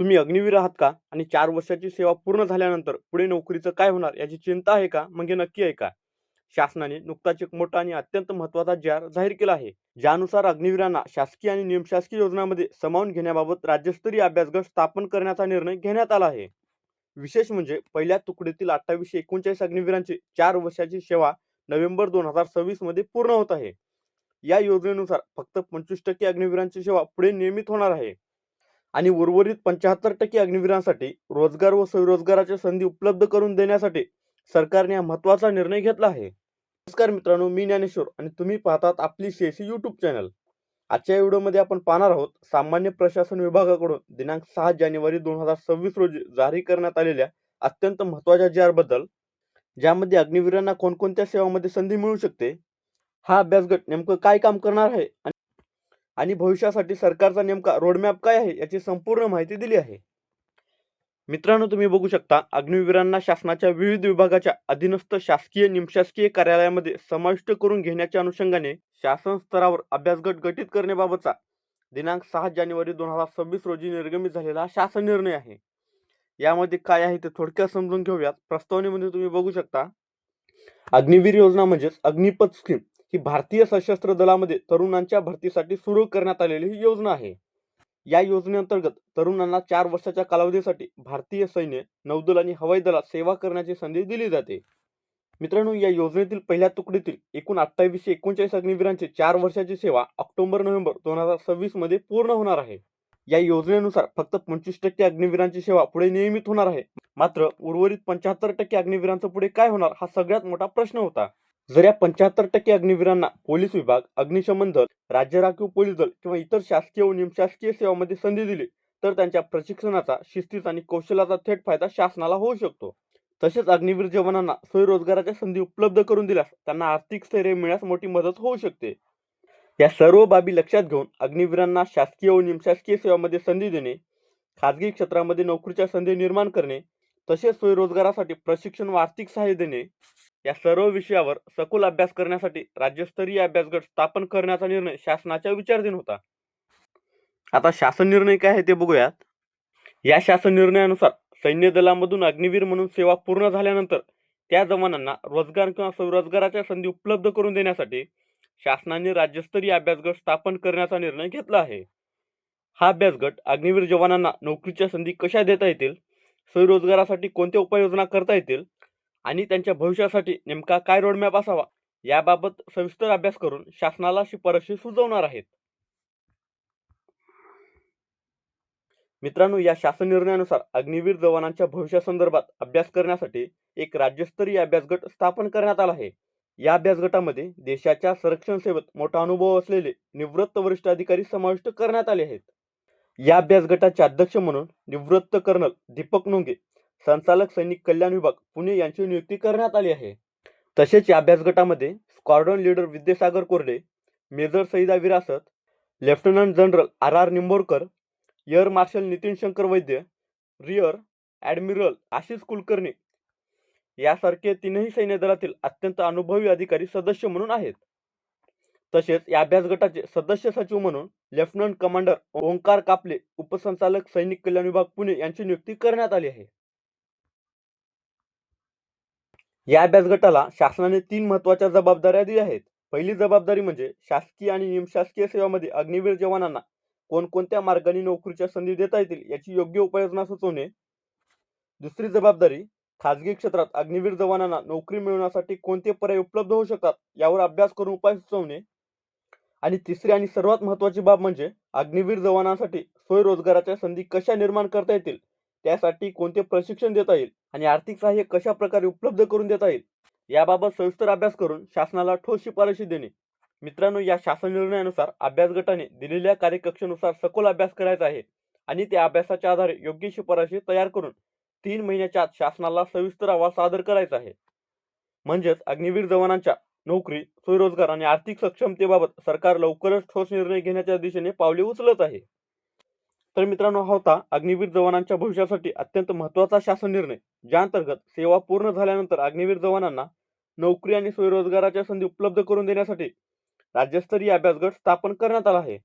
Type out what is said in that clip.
तुम्ही अग्निवीर आहात का? आणि चार वर्षाची सेवा पूर्ण झाल्यानंतर पुढे नोकरीचं काय होणार याची चिंता आहे का? मग हे नक्की आहे का? शासनाने नुकताच एक मोठा आणि अत्यंत महत्त्वाचा जाहीर जाहीर केला आहे. ज्यानुसार अग्निवीरांना शासकीय आणि निमशासकीय योजनांमध्ये सामावून घेण्याबाबत राज्यस्तरीय अभ्यासगट स्थापन करण्याचा निर्णय घेण्यात आला आहे. विशेष म्हणजे पहिल्या तुकडीतील अठ्ठावीसशे एकोणचाळीस अग्निवीरांची चार वर्षाची सेवा नोव्हेंबर दोन हजार सव्वीसमध्ये पूर्ण होत आहे. या योजनेनुसार फक्त पंचवीस टक्के अग्निवीरांची सेवा पुढे नियमित होणार आहे. आणि उर्वरित पंच्याहत्तर टक्के अग्निवीरांसाठी रोजगार व स्वरोजगाराच्या संधी उपलब्ध करून देण्यासाठी सरकारने हा महत्त्वाचा निर्णय घेतला आहे. नमस्कार मित्रांनो मी ज्ञानेश्वर आणि तुम्ही पाहतात आपली शेसी युट्यूब चॅनल आजच्या व्हिडिओमध्ये आपण पाहणार आहोत सामान्य प्रशासन विभागाकडून दिनांक सहा जानेवारी दोन हजार सव्वीस रोजी जारी करण्यात आलेल्या अत्यंत महत्त्वाच्या जी बद्दल ज्यामध्ये अग्निवीरांना कोणकोणत्या सेवांमध्ये संधी मिळू शकते? हा अभ्यासगट नेमकं काय काम करणार आहे? आणि- भविष्यासाठी सरकारचा नेमका रोडमॅप काय आहे याची संपूर्ण माहिती दिली आहे. मित्रांनो तुम्ही बघू शकता अग्निवीरांना शासनाच्या विविध विभागाच्या अधीनस्थ शासकीय निमशासकीय कार्यालयामध्ये समाविष्ट करून घेण्याच्या अनुषंगाने शासन स्तरावर अभ्यासगट गठीत करण्याबाबतचा दिनांक सहा जानेवारी दोन हजार सव्वीस रोजी निर्गमित झालेला शासन निर्णय आहे. यामध्ये काय आहे ते थोडक्यात समजून घेऊयात. प्रस्तावनेमध्ये तुम्ही बघू शकता अग्निवीर योजना म्हणजेच अग्निपथ स्कीम. ही भारतीय सशस्त्र दलामध्ये तरुणांच्या भरतीसाठी सुरू करण्यात आलेली ही योजना आहे. या योजनेअंतर्गत तरुणांना चार वर्षाच्या कालावधीसाठी भारतीय सैन्य नौदल आणि हवाई दलात सेवा करण्याची संधी दिली जाते. मित्रांनो या योजनेतील पहिल्या तुकडीतील एकूण अठ्ठावीसशे एकोणचाळीस अग्निवीरांची चार वर्षाची सेवा ऑक्टोबर नोव्हेंबर दोन हजार सव्वीसमध्ये पूर्ण होणार आहे. या योजनेनुसार फक्त पंचवीस टक्के अग्निवीरांची सेवा पुढे नियमित होणार आहे. मात्र उर्वरित पंच्याहत्तर टक्के अग्निवीरांचं पुढे काय होणार हा सगळ्यात मोठा प्रश्न होता. जर या पंच्याहत्तर टक्के अग्निवीरांना पोलीस विभाग अग्निशमन दल राज्य राखीव पोलीस दल किंवा इतर शासकीय व निमशासकीय सेवांमध्ये संधी दिली तर त्यांच्या प्रशिक्षणाचा शिस्तीचा आणि कौशल्याचा थेट फायदा शासनाला होऊ शकतो. तसेच अग्निवीर जवानांना स्वयंरोजगाराच्या संधी उपलब्ध करून दिल्यास त्यांना आर्थिक स्थैर्य मिळण्यास मोठी मदत होऊ शकते. या सर्व बाबी लक्षात घेऊन अग्निवीरांना शासकीय व निमशासकीय सेवांमध्ये संधी देणे खाजगी क्षेत्रामध्ये नोकरीच्या संधी निर्माण करणे तसेच स्वयंरोजगारासाठी प्रशिक्षण व आर्थिक सहाय्य देणे या सर्व विषयावर सखोल अभ्यास करण्यासाठी राज्यस्तरीय अभ्यासगट स्थापन करण्याचा निर्णय शासनाच्या विचारधीन होता. आता शासन निर्णय काय आहे ते बघूयात. या शासन निर्णयानुसार सैन्य दलामधून अग्निवीर म्हणून सेवा पूर्ण झाल्यानंतर त्या जवानांना रोजगार किंवा स्वरोजगाराच्या संधी उपलब्ध करून देण्यासाठी शासनाने राज्यस्तरीय अभ्यासगट स्थापन करण्याचा निर्णय घेतला आहे. हा अभ्यासगट अग्निवीर जवानांना नोकरीच्या संधी कशा देता येतील? स्वयंरोजगारासाठी कोणत्या उपाययोजना करता येतील? आणि त्यांच्या भविष्यासाठी नेमका काय रोडमॅप असावा याबाबत सविस्तर अभ्यास करून शासनाला शिफारशी सुचवणार आहेत. मित्रांनो या शासन निर्णयानुसार अग्निवीर जवानांच्या भविष्यासंदर्भात अभ्यास करण्यासाठी एक राज्यस्तरीय अभ्यास गट स्थापन करण्यात आला आहे. या अभ्यास गटामध्ये देशाच्या संरक्षण सेवेत मोठा अनुभव असलेले निवृत्त वरिष्ठ अधिकारी समाविष्ट करण्यात आले आहेत. या अभ्यास गटाचे अध्यक्ष म्हणून निवृत्त कर्नल दीपक नोंगे संचालक सैनिक कल्याण विभाग पुणे यांची नियुक्ती करण्यात आली आहे. तसेच या अभ्यासगटामध्ये squadron leader Vidyasagar Korde major Saida Virasat lieutenant general R R Nimborkar air marshal Nitin Shankar Vaidya rear admiral Ashish Kulkarni यासारखे तीनही सैन्य दलातील अत्यंत अनुभवी अधिकारी सदस्य म्हणून आहेत. तसेच या अभ्यास गटाचे सदस्य सचिव म्हणून लेफ्टनंट कमांडर ओंकार कापले उपसंचालक सैनिक कल्याण विभाग पुणे यांची नियुक्ती करण्यात आली आहे. या अभ्यास गटाला शासनाने तीन महत्त्वाच्या जबाबदाऱ्या दिल्या आहेत. पहिली जबाबदारी म्हणजे शासकीय आणि निमशासकीय सेवामध्ये अग्निवीर जवानांना कोणकोणत्या मार्गाने नोकरीच्या संधी देता येतील याची योग्य उपाययोजना सुचवणे. दुसरी जबाबदारी खाजगी क्षेत्रात अग्निवीर जवानांना नोकरी मिळवण्यासाठी कोणते पर्याय उपलब्ध होऊ शकतात यावर अभ्यास करून उपाय सुचवणे. आणि तिसरी आणि सर्वात महत्वाची बाब म्हणजे अग्निवीर जवानांसाठी स्वयंरोजगाराच्या संधी कशा निर्माण करता येतील त्यासाठी कोणते प्रशिक्षण देता येईल आणि आर्थिक सहाय्य कशा प्रकारे उपलब्ध करून देता येईल याबाबत सविस्तर अभ्यास करून शासनाला ठोस शिफारशी देणे. मित्रांनो या शासन निर्णयानुसार अभ्यास गटाने दिलेल्या कार्यकक्षेनुसार सखोल अभ्यास करायचा आहे आणि त्या अभ्यासाच्या आधारे योग्य शिफारशी तयार करून तीन महिन्याच्या आत शासनाला सविस्तर अहवाल सादर करायचा आहे. म्हणजेच अग्निवीर जवानांच्या नोकरी स्वयंरोजगार आणि आर्थिक सक्षमतेबाबत सरकार लवकरच ठोस निर्णय घेण्याच्या दिशेने पावले उचलत आहे. तर मित्रांनो हा होता अग्निवीर जवानांच्या भविष्यासाठी अत्यंत महत्त्वाचा शासन निर्णय ज्या अंतर्गत सेवा पूर्ण झाल्यानंतर अग्निवीर जवानांना नोकरी आणि स्वयंरोजगाराच्या संधी उपलब्ध करून देण्यासाठी राज्यस्तरीय अभ्यासगट स्थापन करण्यात आला आहे.